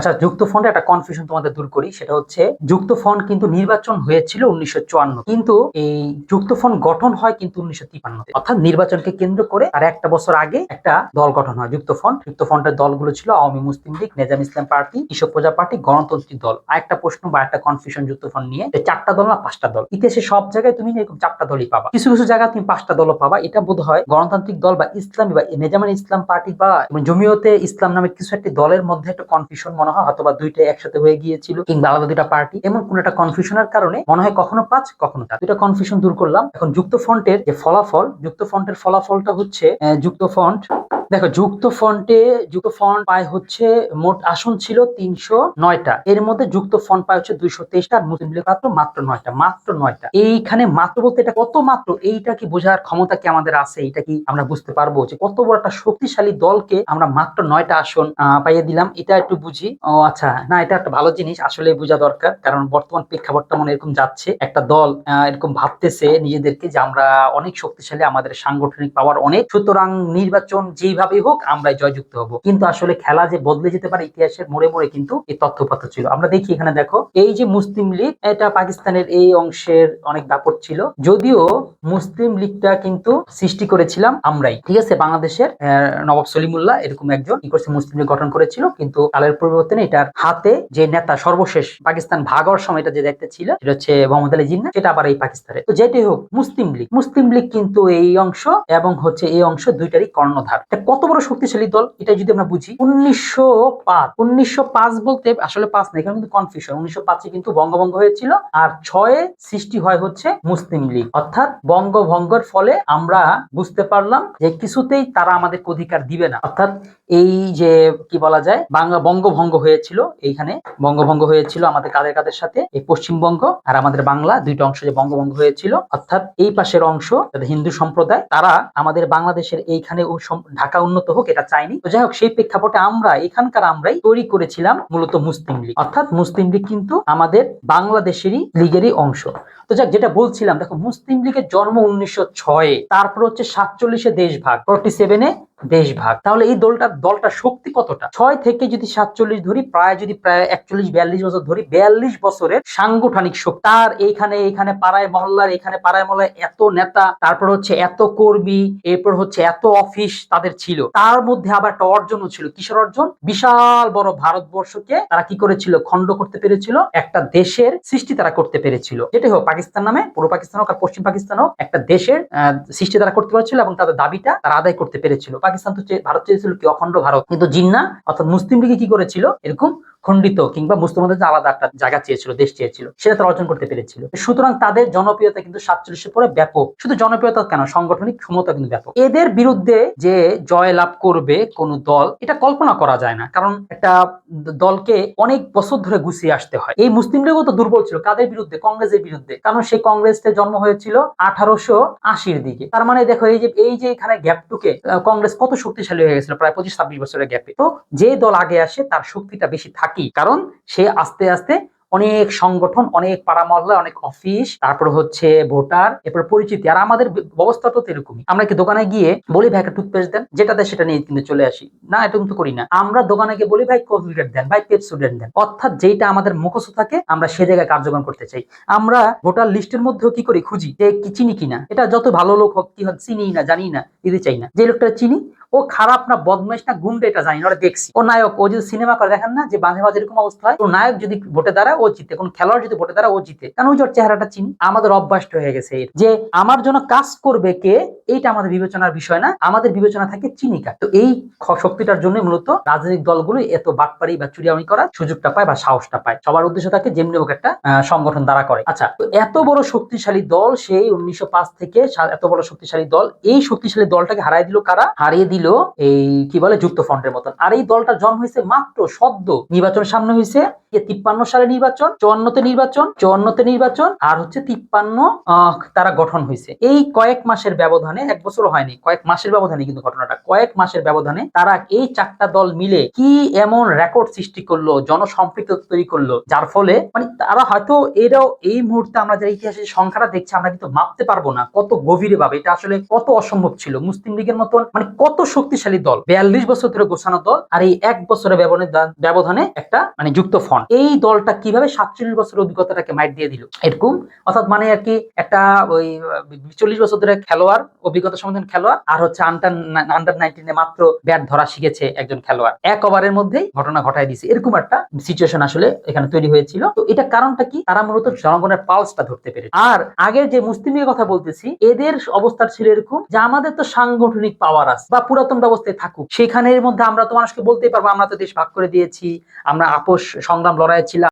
আচ্ছা যুক্ত ফন্ডে একটা কনফিউশন তোমাদের দূর করি। সেটা হচ্ছে, যুক্ত ফন্ড কিন্তু নির্বাচন হয়েছিল উনিশশো চুয়ান্ন। কিন্তু এই যুক্ত ফন্ড গঠন হয় কিন্তু উনিশশো তিপান্নতে অর্থাৎ নির্বাচনকে কেন্দ্র করে আর একটা বছর আগে একটা দল গঠন হয়, যুক্ত ফন্ড যুক্ত ফন্ডের দলগুলো ছিল আওয়ামী মুসলিম লীগ, নেজাম ইসলাম পার্টি, কৃষক প্রজা পার্টি, গণতান্ত্রিক দল। আর একটা প্রশ্ন বা একটা কনফিউশন যুক্ত ফন্ড নিয়ে চারটা দল না পাঁচটা দল? ইতিহাসে সব জায়গায় তুমি এরকম চারটা দলই পাবা। কিছু কিছু জায়গায় তুমি পাঁচটা দলও পাবা। এটা বোধ হয় গণতান্ত্রিক দল বা ইসলামী বা নেজামান ইসলাম পার্টি বা জমিয়তে ইসলাম নামে কিছু একটি দলের মধ্যে একটা কনফিউশন মনে হয় অথবা দুইটা একসাথে হয়ে গিয়েছিল কিংবা আলাদা দুইটা পার্টি এমন কোন একটা কনফিউশনের কারণে মনে হয় কখনো পাঁচ, কখনো চার দুইটা কনফিউশন দূর করলাম। এখন যুক্ত ফন্টের যে ফলাফল, যুক্ত ফন্টের ফলাফলটা হচ্ছে যুক্ত ফন্ট দেখো, যুক্ত ফন্টে যুক্ত ফন্ট পায় হচ্ছে মোট আসন ছিল তিনশো নয়টা। এর মধ্যে যুক্ত ফন্ট পায় হচ্ছে দুইশো তেইশটা মুসলিম লীগ মাত্র মাত্র নয়টা মাত্র নয়টা। এইখানে মাত্র বলতে এটা কত মাত্র, এইটা কি বোঝার ক্ষমতা কি আমাদের আছে? এটা কি আমরা বুঝতে পারব যে কত বড় একটা শক্তিশালী দলকে আমরা মাত্র নয়টা আসন পাইয়ে দিলাম। এটা একটু বুঝি। ও আচ্ছা না, এটা একটা ভালো জিনিস, আসলে বোঝা দরকার। কারণ বর্তমান প্রেক্ষাপটটা মনে এরকম যাচ্ছে। একটা দল এরকম ভাবতেছে নিজেদেরকে যে আমরা অনেক শক্তিশালী, আমাদের সাংগঠনিক পাওয়ার অনেক। সুতরাং নির্বাচন যেইভাবেই হোক, আমরাই জয়যুক্ত হব। কিন্তু আসলে খেলা যে বদলে যেতে পারে ইতিহাসের মোড়ে মোড়ে কিন্তু এই তথ্যপাত্র ছিল। আমরা দেখি এখানে দেখো, এই যে মুসলিম লীগ, এটা পাকিস্তানের এই অংশের অনেক দাপট ছিল। যদিও মুসলিম লীগটা কিন্তু সৃষ্টি করেছিলাম আমরাই, ঠিক আছে? বাংলাদেশের নবাব সলিমুল্লাহ এরকম একজন কি করছে, মুসলিম লীগ গঠন করেছিল। কিন্তু কালের পরিবর্তনে এটার হাতে যে নেতা সর্বশেষ পাকিস্তান ভাগ হওয়ার সময় এটা যে দেখতে ছিল, সেটা হচ্ছে মোহাম্মদ আলী জিন্না সেটা আবার এই পাকিস্তানের। তো যেটাই হোক, মুসলিম লীগ মুসলিম লীগ কিন্তু এই অংশ এবং হচ্ছে এই অংশ দুইটারই কর্ণধার। কত বড় শক্তিশালী দল এটা যদি আমরা বুঝি। উনিশশো পাঁচ উনিশশো পাঁচ বলতে আসলে পাঁচ না, এখানে কিন্তু কনফিউশন উনিশশো পাঁচে কিন্তু বঙ্গভঙ্গ হয়েছিল, আর ছয়ে সৃষ্টি হয় হচ্ছে মুসলিম লীগ। অর্থাৎ বঙ্গভঙ্গর ফলে আমরা বুঝতে পারলাম যে কিছুতেই তারা আমাদের অধিকার দিবে না। অর্থাৎ এই যে, কি বলা যায়, বাংলা বঙ্গভঙ্গ হয়েছিল এইখানে। বঙ্গভঙ্গ হয়েছিল আমাদের কাদের কাদের সাথে? এই পশ্চিমবঙ্গ আর আমাদের বাংলা দুইটা অংশ যে বঙ্গভঙ্গ হয়েছিল। অর্থাৎ এই পাশের অংশ হিন্দু সম্প্রদায়, তারা আমাদের বাংলাদেশের এইখানে ঢাকা উন্নত হোক, এটা চাইনি তো যাই হোক, সেই প্রেক্ষাপটে আমরা, এখানকার আমরাই তৈরি করেছিলাম মূলত মুসলিম লীগ। অর্থাৎ মুসলিম লীগ কিন্তু আমাদের বাংলাদেশেরই লীগেরই অংশ। তো যাক, যেটা বলছিলাম, দেখো, মুসলিম লীগের জন্ম উনিশশো ছয়ে, তারপর হচ্ছে সাতচল্লিশে দেশ ভাগ ফোরটি সেভেনে দেশ ভাগ। তাহলে এই দলটা দলটা শক্তি কতটা? ছয় থেকে যদি সাতচল্লিশ ধরি, প্রায় যদি প্রায় একচল্লিশ, বিয়াল্লিশ বছর ধরি, বিয়াল্লিশ বছরের সাংগঠনিক শক্তি। তার এইখানে এইখানে পাড়ায় মহল্লার এখানে পাড়ায় মহল্লায় এত নেতা, তারপর হচ্ছে এত কর্মী, এরপর হচ্ছে এত অফিস তাদের ছিল। তার মধ্যে আবার একটা অর্জনও ছিল। কিসের অর্জন? বিশাল বড় ভারতবর্ষকে তারা কি করেছিল? খণ্ড করতে পেরেছিল। একটা দেশের সৃষ্টি তারা করতে পেরেছিল। যেটাই হোক, পাকিস্তান নামে, পূর্ব পাকিস্তান হোক আর পশ্চিম পাকিস্তান হোক, একটা দেশের সৃষ্টি তারা করতে পেরেছিল এবং তাদের দাবিটা তারা আদায় করতে পেরেছিল। পাকিস্তান তো ভারত চেয়েছিল কি অখণ্ড ভারত। কিন্তু জিন্না অর্থাৎ মুসলিম লীগে কি করেছিল? এরকম খণ্ডিত কিংবা মুসলিমদের যে আলাদা একটা জায়গা চেয়েছিল, দেশ চেয়েছিল, সেটা তারা অর্জন করতে পেরেছিল। সুতরাং তাদের জনপ্রিয়তা কিন্তু সাতচল্লিশের পরে ব্যাপক। শুধু জনপ্রিয়তা কেন, সাংগঠনিক ক্ষমতা কিন্তু ব্যাপক। এদের বিরুদ্ধে যে জয় লাভ করবে কোন দল, এটা কল্পনা করা যায় না। কারণ একটা দলকে অনেক বছর ধরে গুছিয়ে আসতে হয়। এই মুসলিম লীগও তো দুর্বল ছিল। কাদের বিরুদ্ধে? কংগ্রেসের বিরুদ্ধে। কারণ সেই কংগ্রেসের জন্ম হয়েছিল আঠারোশো আশির দিকে। তার মানে দেখো, এই যে এই যে এখানে গ্যাপটুকে কংগ্রেস কত শক্তিশালী হয়ে গেছিল, প্রায় পঁচিশ ছাব্বিশ বছরের গ্যাপে। তো যে দল আগে আসে, তার শক্তিটা বেশি থাকি কারণ সে আস্তে আস্তে অনেক সংগঠন, অনেক পাড়া মহল্লা, অনেক অফিস তারপর হচ্ছে ভোটার, এরপর পরিচিতি। আর আমাদের ব্যবস্থা তো এরকমই। আমরা কি দোকানে গিয়ে বলি, ভাই, একটা টুথপেস্ট দেন। যেটা দেয় সেটা নিয়ে কিন্তু চলে আসি। না, এটা কিন্তু করি না। আমরা দোকানে গিয়ে বলি, ভাই কম্পিউটার দেন, ভাই পেপসুডেন্ট দেন। অর্থাৎ যেটা আমাদের মুখস্থ থাকে, আমরা সে জায়গায় কার্যক্রম করতে চাই। আমরা ভোটার লিস্টের মধ্যেও কি করি, খুঁজি, যে কি চিনি কিনা। এটা যত ভালো লোক হোক, কি হোক, চিনি না, জানি না, দিতে চাই না। যে লোকটা চিনি, ও খারাপ না, বদমাইশ না, গুন্ডা এটা জানি না, ওরা দেখছি। ও নায়ক, ও যদি সিনেমা করে, দেখেন না, যে মাঝে মাঝে এরকম অবস্থা হয়, ও নায়ক যদি ভোটে দাঁড়ায় ও জিতে, কোন খেলোয়াড় যদি ভোটে দাঁড়ায় ও জিতে। কারণ ওই ওর চেহারাটা চিনি। আমাদের অভ্যাসটা হয়ে গেছে যে আমার জন্য কাজ করবে কে, এইটা আমাদের বিবেচনার বিষয় না। আমাদের বিবেচনা থাকে চিনিকা তো এই শক্তিটার জন্য মূলত রাজনৈতিক দলগুলো এত বাটপারি বা চুরিয়ামি করার সুযোগটা পায় বা সাহসটা পায়। সবার উদ্দেশ্য থাকে যেমনি হোক একটা সংগঠন দ্বারা করে। আচ্ছা তো এত বড় শক্তিশালী দল সেই উনিশশো পাঁচ থেকে এত বড় শক্তিশালী দল, এই শক্তিশালী দলটাকে হারিয়ে দিল কারা? হারিয়ে দিল এই, কি বলে, যুক্ত ফ্রন্টের মতন। আর এই দলটার জন্ম হয়েছে মাত্র সদ্য। নির্বাচন সামনে হয়েছে তিপ্পান্ন সালে নির্বাচন, চুয়ান্নতে নির্বাচন চুয়ান্নতে নির্বাচন আর হচ্ছে তিপ্পান্ন তারা গঠন হয়েছে। এই কয়েক মাসের ব্যবধানে, এক বছর হয়নি, কয়েক মাসের ব্যবধানে কিন্তু ঘটনাটা, কয়েক মাসের ব্যবধানে তারা এই চারটা দল মিলে কি এমন রেকর্ড সৃষ্টি করল, জনসম্পৃক্ততা তৈরি করল, যার ফলে মানে তারা হয়তো এরাও এই মুহূর্তে আমরা যারা ইতিহাসের সংখ্যাটা দেখছি, আমরা কিন্তু মাপতে পারব না, কত গভীরে ভাবে, এটা আসলে কত অসম্ভব ছিল। মুসলিম লীগের মতন মানে কত শক্তিশালী দল, বিয়াল্লিশ বছর ধরে গোছানো দল আর এই এক বছরের ব্যবধানে একটা মানে যুক্ত ফন্ড এই দলটা কীভাবে সাতচল্লিশ বছরের অভিজ্ঞতাটাকে মাইট দিয়ে দিল? এরকম, অর্থাৎ মানে আর কি একটা ওই চল্লিশ বছর ধরে খেলোয়াড়, অভিজ্ঞতা সম্বন্ধে খেলোয়াড়, আর হচ্ছে আন্ডার আন্ডার নাইনটিনে মাত্র ব্যাট ধরা শিখেছে একজন খেলোয়াড়। এক ওভারের মধ্যেই ঘটনা ঘটায় দিছে। এরকম একটা সিচুয়েশন আসলে এখানে তৈরি হয়েছিল। তো এটা কারণটা কি? তারা মূলত জনগণের পালসটা ধরতে পেরেছে। আর আগের যে মুসলিম লীগের কথা বলতেছি, এদের অবস্থা ছিল এরকম যে আমাদের তো সাংগঠনিক পাওয়ার আছে, বা পুরাতন ব্যবস্থায় থাকুক। সেখানের মধ্যে আমরা তো মানুষকে বলতেই পারব, আমরা তো দেশ ভাগ করে দিয়েছি, আমরা আপোষ সংগ্রাম লড়াই ছিলাম।